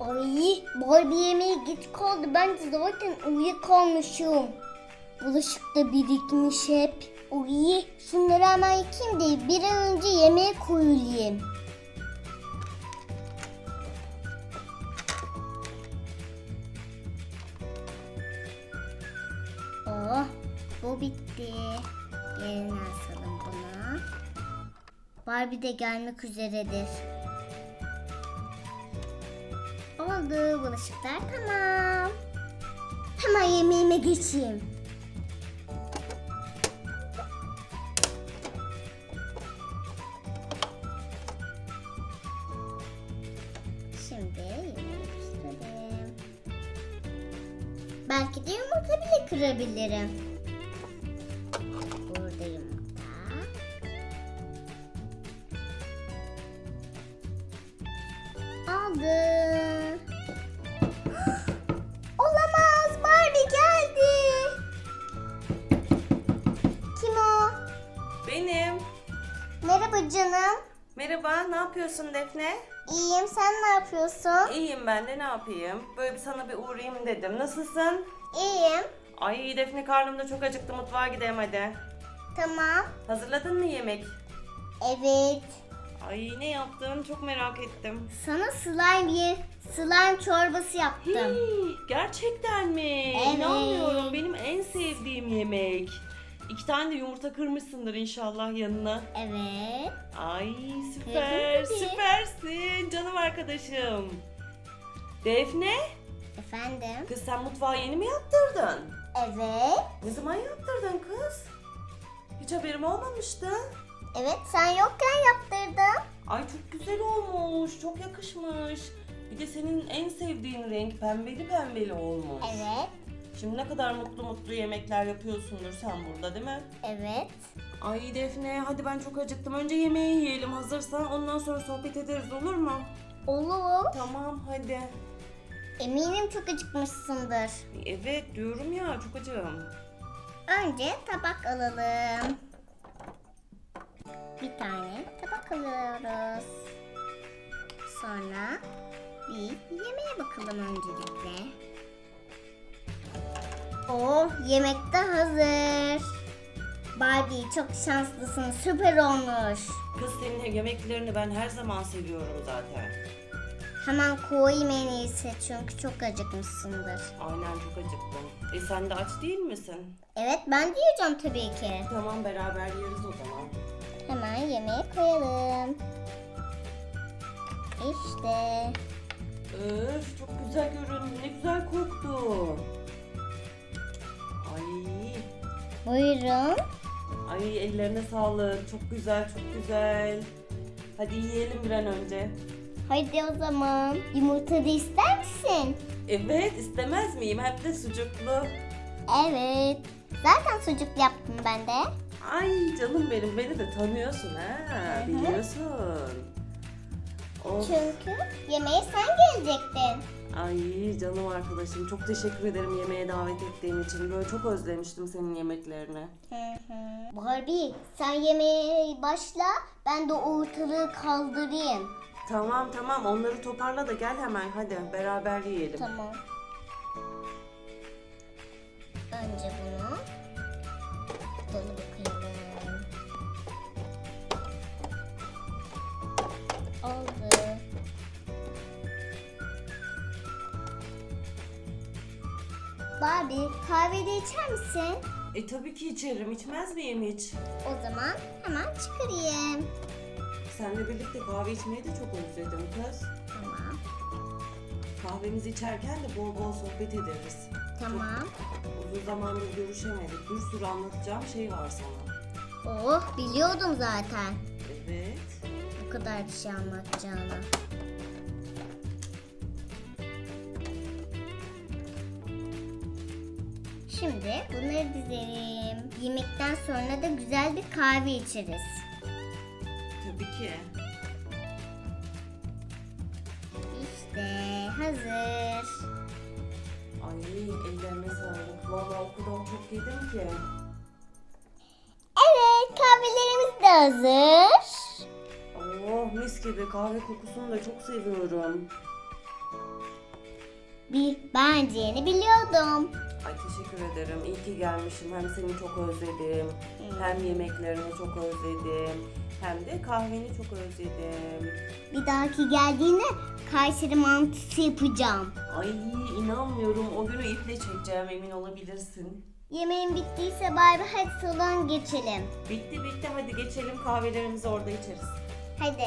Ay Barbie yemeğe geç kaldı. Ben de zaten uyuyakalmışım. Bulaşık da birikmiş hep. Uy, şunları hemen yıkayayım da bir an önce yemeğe koyulayım. Oh, bu bitti. Yerine asalım bunu. Barbie de gelmek üzeredir. Oldu. Bulaşıklar tamam. Hemen yemeğime geçeyim. Şimdi yemeği pişirelim. Belki de yumurta bile kırabilirim. Aldım. Merhaba, ne yapıyorsun Defne? İyiyim. Sen ne yapıyorsun? İyiyim ben de ne yapayım? Böyle bir sana bir uğrayayım dedim. Nasılsın? İyiyim. Ay Defne karnım da çok acıktı. Mutfağa gidelim hadi. Tamam. Hazırladın mı yemek? Evet. Ay ne yaptın? Çok merak ettim. Sana slime bir slime çorbası yaptım. Hii, gerçekten mi? Evet. İnanmıyorum. Benim en sevdiğim yemek. İki tane de yumurta kırmışsındır inşallah yanına. Evet. Ay süper, Tabii. süpersin canım arkadaşım. Defne, Efendim? kız sen mutfağı yeni mi yaptırdın? Evet. Ne zaman yaptırdın kız? Hiç haberim olmamıştı. Evet sen yokken yaptırdım. Ay çok güzel olmuş, çok yakışmış. Bir de senin en sevdiğin renk pembeli pembeli olmuş. Evet. Şimdi ne kadar mutlu mutlu yemekler yapıyorsundur sen burada değil mi? Evet. Ay Defne hadi ben çok acıktım. Önce yemeği yiyelim hazırsan ondan sonra sohbet ederiz olur mu? Olur. Tamam hadi. Eminim çok acıkmışsındır. Evet diyorum ya çok acım. Önce tabak alalım. Bir tane tabak alıyoruz. Sonra bir yemeğe bakalım öncelikle. Oh yemek de hazır. Barbie çok şanslısın süper olmuş. Kız senin yemeklerini ben her zaman seviyorum zaten. Hemen koyayım en iyisi çünkü çok acıkmışsındır. Aynen çok acıktım. E sen de aç değil misin? Evet ben de yiyeceğim tabii ki. Tamam beraber yeriz o zaman. Hemen yemeğe koyalım. İşte. Öf çok güzel görünüyor. Ne güzel koktu. Ay. Buyurun. Ay ellerine sağlık. Çok güzel çok güzel. Hadi yiyelim bir an önce. Hadi o zaman. Yumurta da ister misin? Evet istemez miyim? Hem de sucuklu. Evet. Zaten sucuk yaptım ben de. Ay canım benim beni de tanıyorsun ha. Biliyorsun. Of. Çünkü yemeğe sen gelecektin. Ay canım arkadaşım çok teşekkür ederim yemeğe davet ettiğin için. Böyle çok özlemiştim senin yemeklerini. Barbie sen yemeğe başla. Ben de ortalığı kaldırayım. Tamam tamam onları toparla da gel hemen hadi beraber yiyelim. Tamam. Barbie kahve de içer misin? E tabii ki içerim içmez miyim hiç? O zaman hemen çıkarayım. Seninle birlikte kahve içmeyi de çok özledim kız. Tamam. Kahvemizi içerken de bol bol sohbet ederiz. Tamam. Uzun zamandır görüşemedik. Bir sürü anlatacağım şey var sana. Oh biliyordum zaten. Evet. Bu kadar bir şey anlatacağını. Şimdi bunları dizelim. Yemekten sonra da güzel bir kahve içeriz. Tabii ki. İşte hazır. Ay ellerine sağlık. Vallahi o kadar çok yedim ki. Evet kahvelerimiz de hazır. Oh mis gibi kahve kokusunu da çok seviyorum. Bir beğeneceğini biliyordum. Ay teşekkür ederim. İyi ki gelmişim. Hem seni çok özledim. Hem yemeklerini çok özledim. Hem de kahveni çok özledim. Bir dahaki geldiğinde Kayseri mantısı yapacağım. Ay inanmıyorum. O günü iple çekeceğim emin olabilirsin. Yemeğin bittiyse bay bay hadi salona geçelim. Bitti bitti hadi geçelim kahvelerimizi orada içeriz. Hadi.